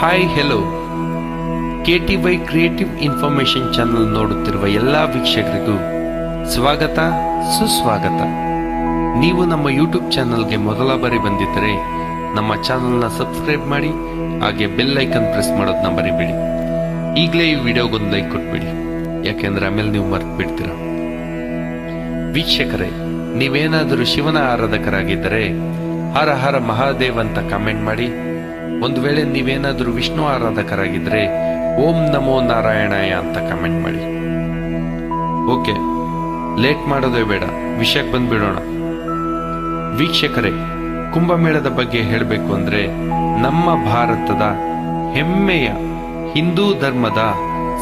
Hi hello K T Y creative information channel ನೋಡುತ್ತಿರುವ ಎಲ್ಲಾ ವೀಕ್ಷಕರಿಗೂ ಸ್ವಾಗತ, ಸುಸ್ವಾಗತ. ನೀವು ನಮ್ಮ ಯೂಟ್ಯೂಬ್ ಚಾನಲ್ಗೆ ಮೊದಲ ಬಾರಿ ಬಂದಿದ್ದರೆ ನಮ್ಮ ಚಾನಲ್ನ ಸಬ್ಸ್ಕ್ರೈಬ್ ಮಾಡಿ, ಹಾಗೆ ಬೆಲ್ ಐಕನ್ ಪ್ರೆಸ್ ಮಾಡೋದನ್ನ ಮರಿಬೇಡಿ. ಈಗಲೇ ಈ ವಿಡಿಯೋಗೊಂದು ಲೈಕ್ ಕೊಟ್ಬಿಡಿ. ಯಾಕೆಂದ್ರೆ ಆಮೇಲೆ ನೀವು ಮರ್ತು ಬಿಡ್ತೀರ ವೀಕ್ಷಕರೇ, ನೀವೇನಾದರೂ ಶಿವನ ಆರಾಧಕರಾಗಿದ್ದರೆ, ಹರ ಹರ ಮಹಾದೇವ್ ಅಂತ ಕಾಮೆಂಟ್ ಮಾಡಿ ಒಂದು ವೇಳೆ ನೀವೇನಾದರೂ ವಿಷ್ಣು ಆರಾಧಕರಾಗಿದ್ರೆ, ಓಂ ನಮೋ ನಾರಾಯಣಾಯ ಅಂತ ಕಮೆಂಟ್ ಮಾಡಿ. ಓಕೆ, ಲೇಟ್ ಮಾಡೋದೇ ಬೇಡ, ವಿಷಯಕ್ಕೆ ಬಂದ್ಬಿಡೋಣ. ವೀಕ್ಷಕರೇ, ಕುಂಭಮೇಳದ ಬಗ್ಗೆ ಹೇಳಬೇಕು ಅಂದ್ರೆ, ನಮ್ಮ ಭಾರತದ ಹೆಮ್ಮೆಯ ಹಿಂದೂ ಧರ್ಮದ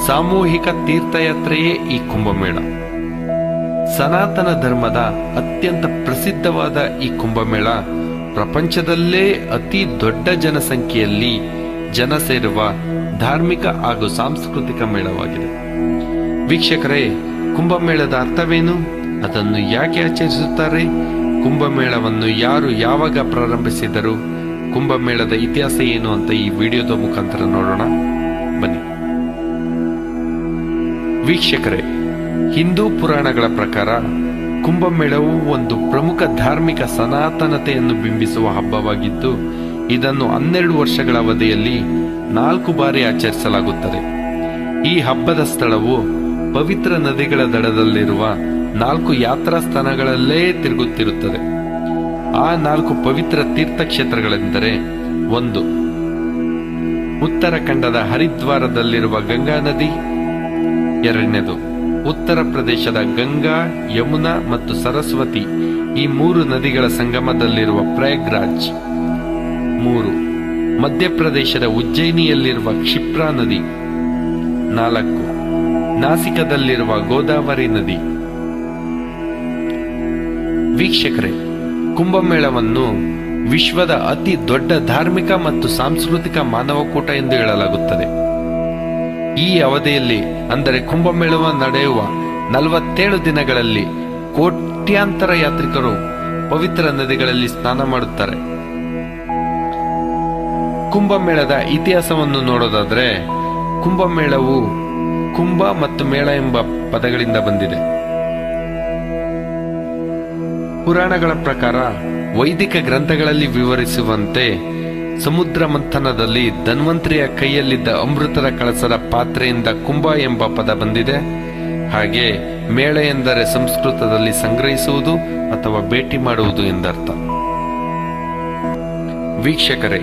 ಸಾಮೂಹಿಕ ತೀರ್ಥಯಾತ್ರೆಯೇ ಈ ಕುಂಭಮೇಳ. ಸನಾತನ ಧರ್ಮದ ಅತ್ಯಂತ ಪ್ರಸಿದ್ಧವಾದ ಈ ಕುಂಭಮೇಳ ಪ್ರಪಂಚದಲ್ಲೇ ಅತಿ ದೊಡ್ಡ ಜನಸಂಖ್ಯೆಯಲ್ಲಿ ಜನ ಸೇರುವ ಧಾರ್ಮಿಕ ಹಾಗೂ ಸಾಂಸ್ಕೃತಿಕ ಮೇಳವಾಗಿದೆ. ವೀಕ್ಷಕರೇ, ಕುಂಭಮೇಳದ ಅರ್ಥವೇನು? ಅದನ್ನು ಯಾಕೆ ಆಚರಿಸುತ್ತಾರೆ? ಕುಂಭಮೇಳವನ್ನು ಯಾರು ಯಾವಾಗ ಪ್ರಾರಂಭಿಸಿದರು? ಕುಂಭಮೇಳದ ಇತಿಹಾಸ ಏನು ಅಂತ ಈ ವಿಡಿಯೋದ ಮುಖಾಂತರ ನೋಡೋಣ. ಬನ್ನಿ. ವೀಕ್ಷಕರೇ, ಹಿಂದೂ ಪುರಾಣಗಳ ಪ್ರಕಾರ ಕುಂಭಮೇಳವು ಒಂದು ಪ್ರಮುಖ ಧಾರ್ಮಿಕ ಸನಾತನತೆಯನ್ನು ಬಿಂಬಿಸುವ ಹಬ್ಬವಾಗಿದ್ದು, ಇದನ್ನು ಹನ್ನೆರಡು ವರ್ಷಗಳ ಅವಧಿಯಲ್ಲಿ ನಾಲ್ಕು ಬಾರಿ ಆಚರಿಸಲಾಗುತ್ತದೆ. ಈ ಹಬ್ಬದ ಸ್ಥಳವು ಪವಿತ್ರ ನದಿಗಳ ದಡದಲ್ಲಿರುವ ನಾಲ್ಕು ಯಾತ್ರಾ ಸ್ಥಾನಗಳಲ್ಲೇ ತಿರುಗುತ್ತಿರುತ್ತದೆ. ಆ ನಾಲ್ಕು ಪವಿತ್ರ ತೀರ್ಥಕ್ಷೇತ್ರಗಳೆಂದರೆ ಒಂದು, ಉತ್ತರಾಖಂಡದ ಹರಿದ್ವಾರದಲ್ಲಿರುವ ಗಂಗಾ ನದಿ, ಎರಡನೇದು ಉತ್ತರ ಪ್ರದೇಶದ ಗಂಗಾ, ಯಮುನಾ ಮತ್ತು ಸರಸ್ವತಿ ಈ ಮೂರು ನದಿಗಳ ಸಂಗಮದಲ್ಲಿರುವ ಪ್ರಯಾಗ್ರಾಜ್. ಮೂರು, ಮಧ್ಯಪ್ರದೇಶದ ಉಜ್ಜಯಿನಿಯಲ್ಲಿರುವ ಕ್ಷಿಪ್ರಾ ನದಿ. ನಾಲ್ಕು, ನಾಸಿಕದಲ್ಲಿರುವ ಗೋದಾವರಿ ನದಿ. ವೀಕ್ಷಕರೇ, ಕುಂಭಮೇಳವನ್ನು ವಿಶ್ವದ ಅತಿ ದೊಡ್ಡ ಧಾರ್ಮಿಕ ಮತ್ತು ಸಾಂಸ್ಕೃತಿಕ ಮಾನವಕೂಟ ಎಂದು ಹೇಳಲಾಗುತ್ತದೆ. ಈ ಅವಧಿಯಲ್ಲಿ, ಅಂದರೆ ಕುಂಭಮೇಳವ ನಡೆಯುವ ನಲವತ್ತೇಳು ದಿನಗಳಲ್ಲಿ ಕೋಟ್ಯಾಂತರ ಯಾತ್ರಿಕರು ಪವಿತ್ರ ನದಿಗಳಲ್ಲಿ ಸ್ನಾನ ಮಾಡುತ್ತಾರೆ. ಕುಂಭಮೇಳದ ಇತಿಹಾಸವನ್ನು ನೋಡೋದಾದ್ರೆ, ಕುಂಭಮೇಳವು ಕುಂಭ ಮತ್ತು ಮೇಳ ಎಂಬ ಪದಗಳಿಂದ ಬಂದಿದೆ. ಪುರಾಣಗಳ ಪ್ರಕಾರ ವೈದಿಕ ಗ್ರಂಥಗಳಲ್ಲಿ ವಿವರಿಸುವಂತೆ ಸಮುದ್ರ ಮಂಥನದಲ್ಲಿ ಧನ್ವಂತರಿಯ ಕೈಯಲ್ಲಿದ್ದ ಅಮೃತದ ಕಳಸದ ಪಾತ್ರೆಯಿಂದ ಕುಂಭ ಎಂಬ ಪದ ಬಂದಿದೆ. ಹಾಗೆ ಮೇಳ ಎಂದರೆ ಸಂಸ್ಕೃತದಲ್ಲಿ ಸಂಗ್ರಹಿಸುವುದು ಅಥವಾ ಭೇಟಿ ಮಾಡುವುದು ಎಂದರ್ಥ. ವೀಕ್ಷಕರೇ,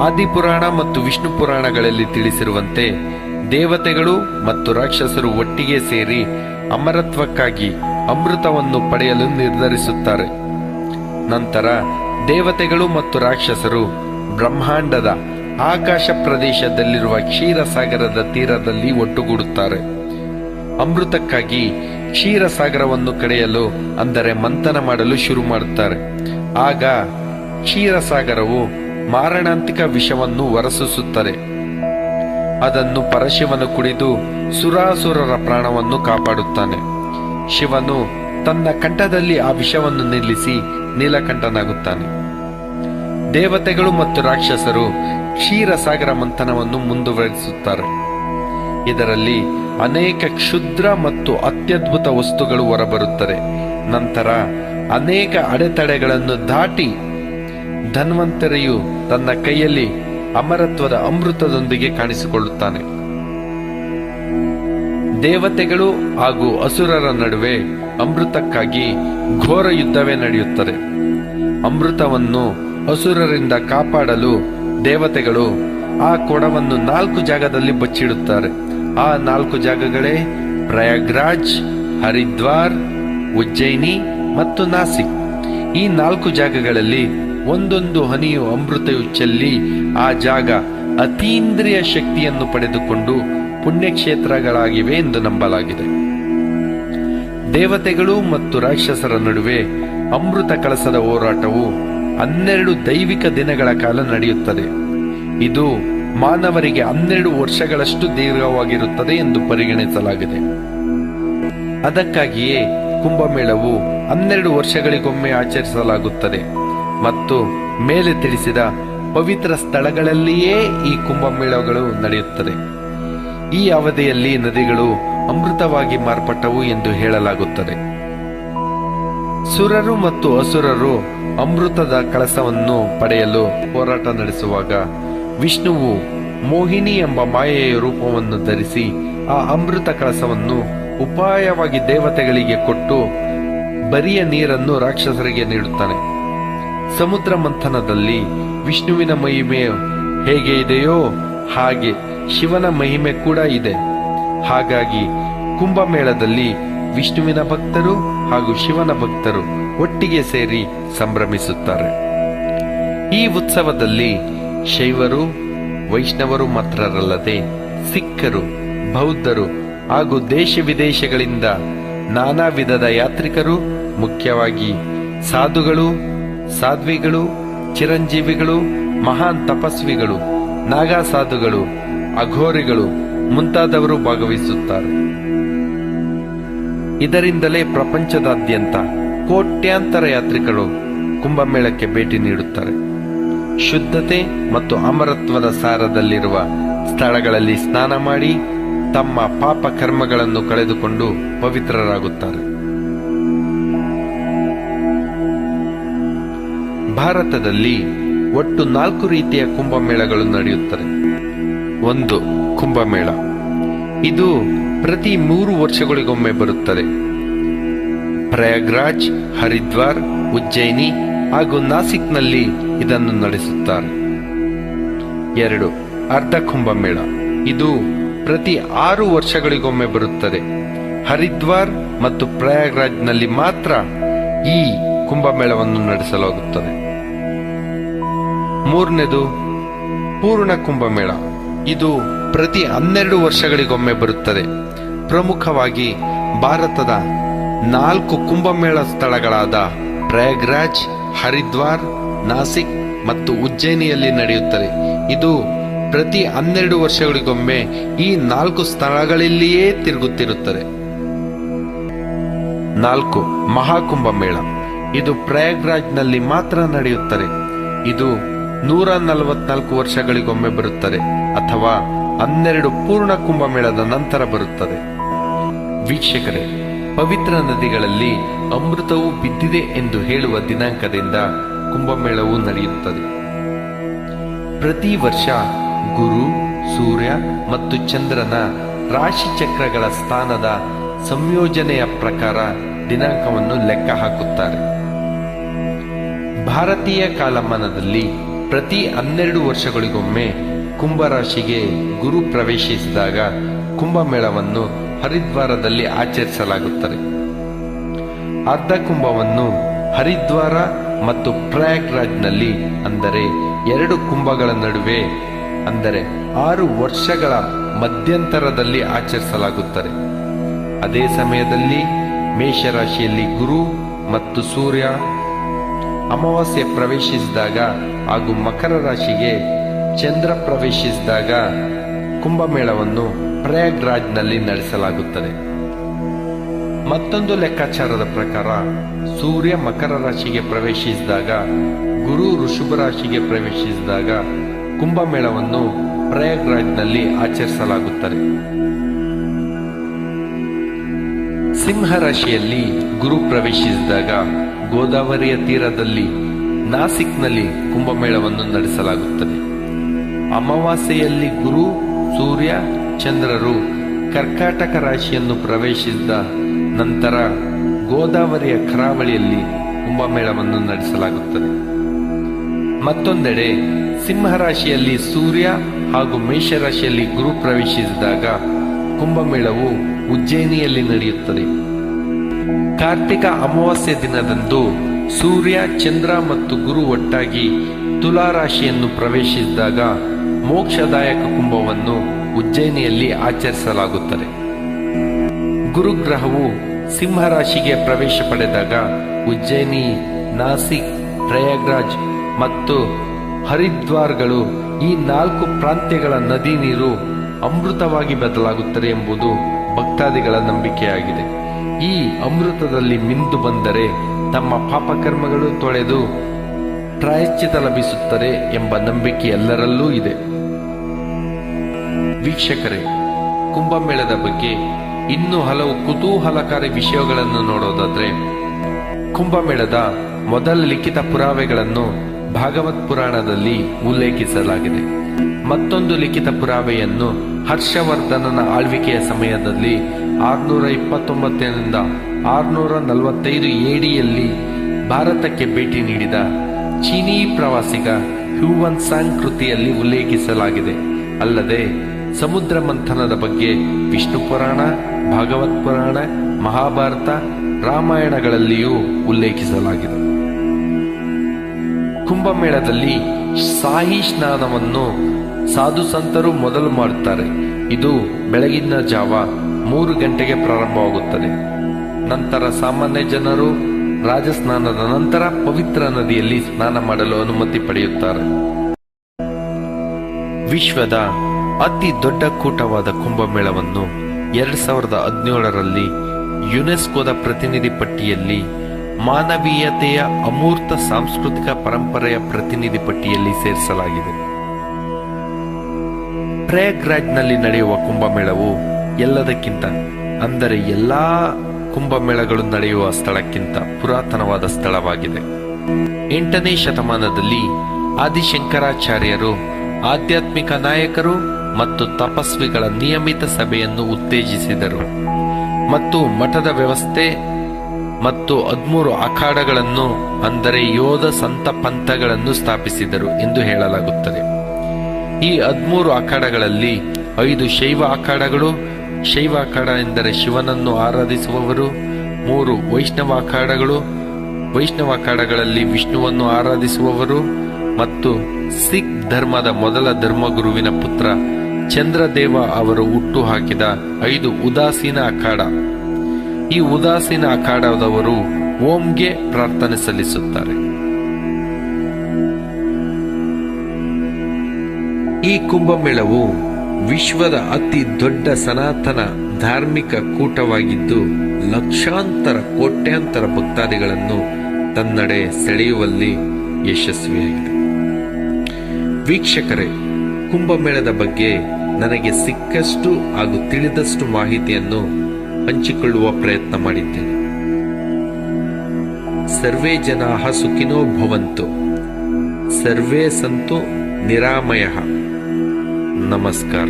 ಆದಿಪುರಾಣ ಮತ್ತು ವಿಷ್ಣು ಪುರಾಣಗಳಲ್ಲಿ ತಿಳಿಸಿರುವಂತೆ ದೇವತೆಗಳು ಮತ್ತು ರಾಕ್ಷಸರು ಒಟ್ಟಿಗೆ ಸೇರಿ ಅಮರತ್ವಕ್ಕಾಗಿ ಅಮೃತವನ್ನು ಪಡೆಯಲು ನಿರ್ಧರಿಸುತ್ತಾರೆ. ನಂತರ ದೇವತೆಗಳು ಮತ್ತು ರಾಕ್ಷಸರು ಬ್ರಹ್ಮಾಂಡದ ಆಕಾಶ ಪ್ರದೇಶದಲ್ಲಿರುವ ಕ್ಷೀರಸಾಗರದ ತೀರದಲ್ಲಿ ಒಟ್ಟುಗೂಡುತ್ತಾರೆ. ಅಮೃತಕ್ಕಾಗಿ ಕ್ಷೀರಸಾಗರವನ್ನು ಕಡೆಯಲು, ಅಂದರೆ ಮಂಥನ ಮಾಡಲು ಶುರು ಮಾಡುತ್ತಾರೆ. ಆಗ ಕ್ಷೀರಸಾಗರವು ಮಾರಣಾಂತಿಕ ವಿಷವನ್ನು ವರಸಿಸುತ್ತದೆ. ಅದನ್ನು ಪರಶಿವನು ಕುಡಿದು ಸುರಾಸುರರ ಪ್ರಾಣವನ್ನು ಕಾಪಾಡುತ್ತಾನೆ. ಶಿವನು ತನ್ನ ಕಂಠದಲ್ಲಿ ಆ ವಿಷವನ್ನು ನಿಲ್ಲಿಸಿ ನೀಲಕಂಠನಾಗುತ್ತಾನೆ. ದೇವತೆಗಳು ಮತ್ತು ರಾಕ್ಷಸರು ಕ್ಷೀರಸಾಗರ ಮಂಥನವನ್ನು ಮುಂದುವರಿಸುತ್ತಾರೆ. ಇದರಲ್ಲಿ ಅನೇಕ ಕ್ಷುದ್ರ ಮತ್ತು ಅತ್ಯದ್ಭುತ ವಸ್ತುಗಳು ಹೊರಬರುತ್ತದೆ ನಂತರ ಅನೇಕ ಅಡೆತಡೆಗಳನ್ನು ದಾಟಿ ಧನ್ವಂತರಿಯು ತನ್ನ ಕೈಯಲ್ಲಿ ಅಮರತ್ವದ ಅಮೃತದೊಂದಿಗೆ ಕಾಣಿಸಿಕೊಳ್ಳುತ್ತಾನೆ. ದೇವತೆಗಳು ಹಾಗೂ ಅಸುರರ ನಡುವೆ ಅಮೃತಕ್ಕಾಗಿ ಘೋರ ಯುದ್ಧವೇ ನಡೆಯುತ್ತದೆ. ಅಮೃತವನ್ನು ಅಸುರರಿಂದ ಕಾಪಾಡಲು ದೇವತೆಗಳು ಆ ಕೊಡವನ್ನು ನಾಲ್ಕು ಜಾಗದಲ್ಲಿ ಬಚ್ಚಿಡುತ್ತಾರೆ. ಆ ನಾಲ್ಕು ಜಾಗಗಳೇ ಪ್ರಯಾಗ್ರಾಜ್, ಹರಿದ್ವಾರ್, ಉಜ್ಜಯಿನಿ ಮತ್ತು ನಾಸಿಕ್. ಈ ನಾಲ್ಕು ಜಾಗಗಳಲ್ಲಿ ಒಂದೊಂದು ಹನಿಯು ಅಮೃತಯು ಚೆಲ್ಲಿ ಆ ಜಾಗ ಅತೀಂದ್ರಿಯ ಶಕ್ತಿಯನ್ನು ಪಡೆದುಕೊಂಡು ಪುಣ್ಯಕ್ಷೇತ್ರಗಳಾಗಿವೆ ಎಂದು ನಂಬಲಾಗಿದೆ. ದೇವತೆಗಳು ಮತ್ತು ರಾಕ್ಷಸರ ನಡುವೆ ಅಮೃತ ಕಳಸದ ಹೋರಾಟವು ಹನ್ನೆರಡು ದೈವಿಕ ದಿನಗಳ ಕಾಲ ನಡೆಯುತ್ತದೆ. ಇದು ಮಾನವರಿಗೆ ಹನ್ನೆರಡು ವರ್ಷಗಳಷ್ಟು ದೀರ್ಘವಾಗಿರುತ್ತದೆ ಎಂದು ಪರಿಗಣಿಸಲಾಗಿದೆ. ಅದಕ್ಕಾಗಿಯೇ ಕುಂಭಮೇಳವು ಹನ್ನೆರಡು ವರ್ಷಗಳಿಗೊಮ್ಮೆ ಆಚರಿಸಲಾಗುತ್ತದೆ ಮತ್ತು ಮೇಲೆ ತಿಳಿಸಿದ ಪವಿತ್ರ ಸ್ಥಳಗಳಲ್ಲಿಯೇ ಈ ಕುಂಭಮೇಳಗಳು ನಡೆಯುತ್ತದೆ. ಈ ಅವಧಿಯಲ್ಲಿ ನದಿಗಳು ಅಮೃತವಾಗಿ ಮಾರ್ಪಟ್ಟವು ಎಂದು ಹೇಳಲಾಗುತ್ತದೆ. ಸುರರು ಮತ್ತು ಅಸುರರು ಅಮೃತದ ಕಳಸವನ್ನು ಪಡೆಯಲು ಹೋರಾಟ ನಡೆಸುವಾಗ ವಿಷ್ಣುವು ಮೋಹಿನಿ ಎಂಬ ಮಾಯೆಯ ರೂಪವನ್ನು ಧರಿಸಿ ಆ ಅಮೃತ ಕಳಸವನ್ನು ಉಪಾಯವಾಗಿ ದೇವತೆಗಳಿಗೆ ಕೊಟ್ಟು ಬರಿಯ ನೀರನ್ನು ರಾಕ್ಷಸರಿಗೆ ನೀಡುತ್ತಾನೆ. ಸಮುದ್ರ ಮಂಥನದಲ್ಲಿ ವಿಷ್ಣುವಿನ ಮಹಿಮೆ ಹೇಗೆ ಇದೆಯೋ ಹಾಗೆ ಶಿವನ ಮಹಿಮೆ ಕೂಡ ಇದೆ. ಹಾಗಾಗಿ ಕುಂಭಮೇಳದಲ್ಲಿ ವಿಷ್ಣುವಿನ ಭಕ್ತರು ಹಾಗೂ ಶಿವನ ಭಕ್ತರು ಒಟ್ಟಿಗೆ ಸೇರಿ ಸಂಭ್ರಮಿಸುತ್ತಾರೆ. ಈ ಉತ್ಸವದಲ್ಲಿ ಶೈವರು, ವೈಷ್ಣವರು ಮಾತ್ರರಲ್ಲದೆ ಸಿಖ್ಖರು, ಬೌದ್ಧರು ಹಾಗೂ ದೇಶ ವಿದೇಶಗಳಿಂದ ನಾನಾ ವಿಧದ ಯಾತ್ರಿಕರು, ಮುಖ್ಯವಾಗಿ ಸಾಧುಗಳು, ಸಾಧ್ವಿಗಳು, ಚಿರಂಜೀವಿಗಳು, ಮಹಾನ್ ತಪಸ್ವಿಗಳು ನಾಗಾ ಸಾಧುಗಳು ಅಘೋರಿಗಳು ಮುಂತಾದವರು ಭಾಗವಹಿಸುತ್ತಾರೆ. ಇದರಿಂದಲೇ ಪ್ರಪಂಚದಾದ್ಯಂತ ಕೋಟ್ಯಾಂತರ ಯಾತ್ರಿಕರು ಕುಂಭಮೇಳಕ್ಕೆ ಭೇಟಿ ನೀಡುತ್ತಾರೆ. ಶುದ್ಧತೆ ಮತ್ತು ಅಮರತ್ವದ ಸಾರದಲ್ಲಿರುವ ಸ್ಥಳಗಳಲ್ಲಿ ಸ್ನಾನ ಮಾಡಿ ತಮ್ಮ ಪಾಪ ಕರ್ಮಗಳನ್ನು ಕಳೆದುಕೊಂಡು ಪವಿತ್ರರಾಗುತ್ತಾರೆ. ಭಾರತದಲ್ಲಿ ಒಟ್ಟು ನಾಲ್ಕು ರೀತಿಯ ಕುಂಭಮೇಳಗಳು ನಡೆಯುತ್ತವೆ. ಒಂದು ಕುಂಭಮೇಳ. ಇದು ಪ್ರತಿ ಮೂರು ವರ್ಷಗಳಿಗೊಮ್ಮೆ ಬರುತ್ತದೆ. ಪ್ರಯಾಗ್ರಾಜ್, ಹರಿದ್ವಾರ್, ಉಜ್ಜಯಿನಿ ಹಾಗೂ ನಾಸಿಕ್ನಲ್ಲಿ ಇದನ್ನು ನಡೆಸುತ್ತಾರೆ. ಎರಡು ಅರ್ಧ ಕುಂಭಮೇಳ ಇದು ಪ್ರತಿ ಆರು ವರ್ಷಗಳಿಗೊಮ್ಮೆ ಬರುತ್ತದೆ. ಹರಿದ್ವಾರ್ ಮತ್ತು ಪ್ರಯಾಗ್ರಾಜ್ನಲ್ಲಿ ಮಾತ್ರ ಈ ಕುಂಭಮೇಳವನ್ನು ನಡೆಸಲಾಗುತ್ತದೆ. ಮೂರನೇದು ಪೂರ್ಣ ಕುಂಭಮೇಳ ಇದು ಪ್ರತಿ ಹನ್ನೆರಡು ವರ್ಷಗಳಿಗೊಮ್ಮೆ ಬರುತ್ತದೆ. ಪ್ರಮುಖವಾಗಿ ಭಾರತದ ನಾಲ್ಕು ಕುಂಭಮೇಳ ಸ್ಥಳಗಳಾದ ಪ್ರಯಾಗ್ರಾಜ್, ಹರಿದ್ವಾರ್, ನಾಸಿಕ್ ಮತ್ತು ಉಜ್ಜಯಿನಿಯಲ್ಲಿ ನಡೆಯುತ್ತದೆ. ಇದು ಪ್ರತಿ ಹನ್ನೆರಡು ವರ್ಷಗಳಿಗೊಮ್ಮೆ ಈ ನಾಲ್ಕು ಸ್ಥಳಗಳಲ್ಲಿಯೇ ತಿರುಗುತ್ತಿರುತ್ತದೆ. ನಾಲ್ಕು ಮಹಾಕುಂಭಮೇಳ. ಇದು ಪ್ರಯಾಗ್ರಾಜ್ನಲ್ಲಿ ಮಾತ್ರ ನಡೆಯುತ್ತದೆ. ಇದು ನೂರ ನಲವತ್ನಾಲ್ಕು ವರ್ಷಗಳಿಗೊಮ್ಮೆ ಬರುತ್ತದೆ ಅಥವಾ ಹನ್ನೆರಡು ಪೂರ್ಣ ಕುಂಭಮೇಳದ ನಂತರ ಬರುತ್ತದೆ. ವೀಕ್ಷಕರೇ, ಪವಿತ್ರ ನದಿಗಳಲ್ಲಿ ಅಮೃತವು ಬಿದ್ದಿದೆ ಎಂದು ಹೇಳುವ ದಿನಾಂಕದಿಂದ ಕುಂಭಮೇಳವು ನಡೆಯುತ್ತದೆ. ಪ್ರತಿ ವರ್ಷ ಗುರು, ಸೂರ್ಯ ಮತ್ತು ಚಂದ್ರನ ರಾಶಿ ಚಕ್ರಗಳ ಸ್ಥಾನದ ಸಂಯೋಜನೆಯ ಪ್ರಕಾರ ದಿನಾಂಕವನ್ನು ಲೆಕ್ಕ ಹಾಕುತ್ತಾರೆ. ಭಾರತೀಯ ಕಾಲಮಾನದಲ್ಲಿ ಪ್ರತಿ ಹನ್ನೆರಡು ವರ್ಷಗಳಿಗೊಮ್ಮೆ ಕುಂಭರಾಶಿಗೆ ಗುರು ಪ್ರವೇಶಿಸಿದಾಗ ಕುಂಭಮೇಳವನ್ನು ಹರಿದ್ವಾರದಲ್ಲಿ ಆಚರಿಸಲಾಗುತ್ತದೆ. ಅರ್ಧ ಕುಂಭವನ್ನು ಹರಿದ್ವಾರ ಮತ್ತು ಪ್ರಯಾಗ್ರಾಜ್ನಲ್ಲಿ ಅಂದರೆ ಎರಡು ಕುಂಭಗಳ ನಡುವೆ ಅಂದರೆ ಆರು ವರ್ಷಗಳ ಮಧ್ಯಂತರದಲ್ಲಿ ಆಚರಿಸಲಾಗುತ್ತದೆ. ಅದೇ ಸಮಯದಲ್ಲಿ ಮೇಷರಾಶಿಯಲ್ಲಿ ಗುರು ಮತ್ತು ಸೂರ್ಯ ಅಮಾವಾಸ್ಯೆ ಪ್ರವೇಶಿಸಿದಾಗ ಹಾಗೂ ಮಕರ ರಾಶಿಗೆ ಚಂದ್ರ ಪ್ರವೇಶಿಸಿದಾಗ ಕುಂಭಮೇಳವನ್ನು ಪ್ರಯಾಗ್ರಾಜ್ನಲ್ಲಿ ನಡೆಸಲಾಗುತ್ತದೆ. ಮತ್ತೊಂದು ಲೆಕ್ಕಾಚಾರದ ಪ್ರಕಾರ, ಸೂರ್ಯ ಮಕರ ರಾಶಿಗೆ ಪ್ರವೇಶಿಸಿದಾಗ, ಗುರು ಋಷಭ ರಾಶಿಗೆ ಪ್ರವೇಶಿಸಿದಾಗ ಕುಂಭಮೇಳವನ್ನು ಪ್ರಯಾಗ್ರಾಜ್ನಲ್ಲಿ ಆಚರಿಸಲಾಗುತ್ತದೆ. ಸಿಂಹ ರಾಶಿಯಲ್ಲಿ ಗುರು ಪ್ರವೇಶಿಸಿದಾಗ ಗೋದಾವರಿಯ ತೀರದಲ್ಲಿ ನಾಸಿಕ್ನಲ್ಲಿ ಕುಂಭಮೇಳವನ್ನು ನಡೆಸಲಾಗುತ್ತದೆ. ಅಮಾವಾಸ್ಯೆಯಲ್ಲಿ ಗುರು, ಸೂರ್ಯ, ಚಂದ್ರರು ಕರ್ಕಾಟಕ ರಾಶಿಯನ್ನು ಪ್ರವೇಶಿಸಿದ ನಂತರ ಗೋದಾವರಿಯ ಕರಾವಳಿಯಲ್ಲಿ ಕುಂಭಮೇಳವನ್ನು ನಡೆಸಲಾಗುತ್ತದೆ. ಮತ್ತೊಂದೆಡೆ ಸಿಂಹರಾಶಿಯಲ್ಲಿ ಸೂರ್ಯ ಹಾಗೂ ಮೇಷರಾಶಿಯಲ್ಲಿ ಗುರು ಪ್ರವೇಶಿಸಿದಾಗ ಕುಂಭಮೇಳವು ಉಜ್ಜಯಿನಿಯಲ್ಲಿ ನಡೆಯುತ್ತದೆ. ಕಾರ್ತಿಕ ಅಮಾವಾಸ್ಯೆ ದಿನದಂದು ಸೂರ್ಯ, ಚಂದ್ರ ಮತ್ತು ಗುರು ಒಟ್ಟಾಗಿ ತುಲಾ ರಾಶಿಯನ್ನು ಪ್ರವೇಶಿಸಿದಾಗ ಮೋಕ್ಷದಾಯಕ ಕುಂಭವನ್ನು ಉಜ್ಜಯಿನಿಯಲ್ಲಿ ಆಚರಿಸಲಾಗುತ್ತದೆ. ಗುರುಗ್ರಹವು ಸಿಂಹರಾಶಿಗೆ ಪ್ರವೇಶ ಪಡೆದಾಗ ಉಜ್ಜಯಿನಿ, ನಾಸಿಕ್, ಪ್ರಯಾಗ್ರಾಜ್ ಮತ್ತು ಹರಿದ್ವಾರ್ಗಳು ಈ ನಾಲ್ಕು ಪ್ರಾಂತ್ಯಗಳ ನದಿ ನೀರು ಅಮೃತವಾಗಿ ಬದಲಾಗುತ್ತದೆ ಎಂಬುದು ಭಕ್ತಾದಿಗಳ ನಂಬಿಕೆಯಾಗಿದೆ. ಈ ಅಮೃತದಲ್ಲಿ ಮಿಂದು ಬಂದರೆ ತಮ್ಮ ಪಾಪಕರ್ಮಗಳು ತೊಳೆದು ಪ್ರಾಯಶ್ಚಿತ ಲಭಿಸುತ್ತದೆ ಎಂಬ ನಂಬಿಕೆ ಎಲ್ಲರಲ್ಲೂ ಇದೆ. ವೀಕ್ಷಕರೇ, ಕುಂಭಮೇಳದ ಬಗ್ಗೆ ಇನ್ನೂ ಹಲವು ಕುತೂಹಲಕಾರಿ ವಿಷಯಗಳನ್ನು ನೋಡೋದಾದ್ರೆ, ಕುಂಭಮೇಳದ ಮೊದಲ ಲಿಖಿತ ಪುರಾವೆಗಳನ್ನು ಭಾಗವತ್ ಪುರಾಣದಲ್ಲಿ ಉಲ್ಲೇಖಿಸಲಾಗಿದೆ. ಮತ್ತೊಂದು ಲಿಖಿತ ಪುರಾವೆಯನ್ನು ಹರ್ಷವರ್ಧನನ ಆಳ್ವಿಕೆಯ ಸಮಯದಲ್ಲಿ ಆರ್ನೂರ ಇಪ್ಪತ್ತೊಂಬತ್ತರಿಂದ ಆರ್ನೂರ ನಲವತ್ತೈದು ಎಡಿಯಲ್ಲಿ ಭಾರತಕ್ಕೆ ಭೇಟಿ ನೀಡಿದ ಚೀನೀ ಪ್ರವಾಸಿಗ ಹ್ಯೂವನ್ ಸಾಂಗ್ ಕೃತಿಯಲ್ಲಿ ಉಲ್ಲೇಖಿಸಲಾಗಿದೆ. ಅಲ್ಲದೆ ಸಮುದ್ರ ಮಂಥನದ ಬಗ್ಗೆ ವಿಷ್ಣು ಪುರಾಣ, ಭಾಗವತ್ ಪುರಾಣ, ಮಹಾಭಾರತ, ರಾಮಾಯಣಗಳಲ್ಲಿಯೂ ಉಲ್ಲೇಖಿಸಲಾಗಿದೆ. ಕುಂಭಮೇಳದಲ್ಲಿ ಸಾಹಿ ಸ್ನಾನವನ್ನು ಸಾಧು ಸಂತರು ಮೊದಲು ಮಾಡುತ್ತಾರೆ. ಇದು ಬೆಳಗಿನ ಜಾವ ಮೂರು ಗಂಟೆಗೆ ಪ್ರಾರಂಭವಾಗುತ್ತದೆ. ನಂತರ ಸಾಮಾನ್ಯ ಜನರು ರಾಜಸ್ನಾನದ ನಂತರ ಪವಿತ್ರ ನದಿಯಲ್ಲಿ ಸ್ನಾನ ಮಾಡಲು ಅನುಮತಿ ಪಡೆಯುತ್ತಾರೆ. ವಿಶ್ವದ ಅತಿ ದೊಡ್ಡ ಕೂಟವಾದ ಕುಂಭಮೇಳವನ್ನು ಎರಡ್ ಸಾವಿರದ ಹದಿನೇಳರಲ್ಲಿ ಯುನೆಸ್ಕೋದ ಪ್ರತಿನಿಧಿ ಪಟ್ಟಿಯಲ್ಲಿ ಮಾನವೀಯತೆಯ ಅಮೂರ್ತ ಸಾಂಸ್ಕೃತಿಕ ಪರಂಪರೆಯ ಪ್ರತಿನಿಧಿ ಪಟ್ಟಿಯಲ್ಲಿ ಸೇರಿಸಲಾಗಿದೆ. ಪ್ರಯಾಗ್ರಾಜ್ನಲ್ಲಿ ನಡೆಯುವ ಕುಂಭಮೇಳವು ಎಲ್ಲದಕ್ಕಿಂತ, ಅಂದರೆ ಎಲ್ಲಾ ಕುಂಭಮೇಳಗಳು ನಡೆಯುವ ಸ್ಥಳಕ್ಕಿಂತ ಪುರಾತನವಾದ ಸ್ಥಳವಾಗಿದೆ. ಎಂಟನೇ ಶತಮಾನದಲ್ಲಿ ಆದಿಶಂಕರಾಚಾರ್ಯರು, ಆಧ್ಯಾತ್ಮಿಕ ನಾಯಕರು ಮತ್ತು ತಪಸ್ವಿಗಳ ನಿಯಮಿತ ಸಭೆಯನ್ನು ಉತ್ತೇಜಿಸಿದರು. ಮತ್ತು ಮಠದ ವ್ಯವಸ್ಥೆ ಮತ್ತು ಹದ್ಮೂರು ಅಖಾಡಗಳನ್ನು, ಅಂದರೆ ಯೋಧ ಸಂತ ಪಂಥಗಳನ್ನು ಸ್ಥಾಪಿಸಿದರು ಎಂದು ಹೇಳಲಾಗುತ್ತದೆ. ಈ ಹದ್ಮೂರು ಅಖಾಡಗಳಲ್ಲಿ ಐದು ಶೈವ ಅಖಾಡಗಳು, ಶೈವ ಅಖಾಡ ಎಂದರೆ ಶಿವನನ್ನು ಆರಾಧಿಸುವವರು, ಮೂರು ವೈಷ್ಣವ ಅಖಾಡಗಳು, ವೈಷ್ಣವ ಅಖಾಡಗಳಲ್ಲಿ ವಿಷ್ಣುವನ್ನು ಆರಾಧಿಸುವವರು ಮತ್ತು ಸಿಖ್ ಧರ್ಮದ ಮೊದಲ ಧರ್ಮಗುರುವಿನ ಪುತ್ರ ಚಂದ್ರದೇವ ಅವರು ಹುಟ್ಟು ಹಾಕಿದ ಐದು ಉದಾಸೀನ ಅಖಾಡ. ಈ ಉದಾಸೀನ ಅಖಾಡದವರು ಓಂಗೆ ಪ್ರಾರ್ಥನೆ ಸಲ್ಲಿಸುತ್ತಾರೆ. ಈ ಕುಂಭಮೇಳವು ವಿಶ್ವದ ಅತಿ ದೊಡ್ಡ ಸನಾತನ ಧಾರ್ಮಿಕ ಕೂಟವಾಗಿದ್ದು ಲಕ್ಷಾಂತರ ಕೋಟ್ಯಾಂತರ ಭಕ್ತಾದಿಗಳನ್ನು ತನ್ನಡೆ ಸೆಳೆಯುವಲ್ಲಿ ಯಶಸ್ವಿಯಾಗಿದೆ. ವೀಕ್ಷಕರೇ ಕುಂಭಮೇಳದ ಬಗ್ಗೆ ನನಗೆ ಸಿಕ್ಕಷ್ಟು ಹಾಗೂ ತಿಳಿದಷ್ಟು ಮಾಹಿತಿಯನ್ನು ಹಂಚಿಕೊಳ್ಳುವ ಪ್ರಯತ್ನ ಮಾಡಿದ್ದೇನೆ. ಸರ್ವೇ ಜನಾಹ ಸುಖಿನೋ ಭವಂತು. ಸರ್ವೇ ಸಂತು ನಿರಾಮಯ. ನಮಸ್ಕಾರ.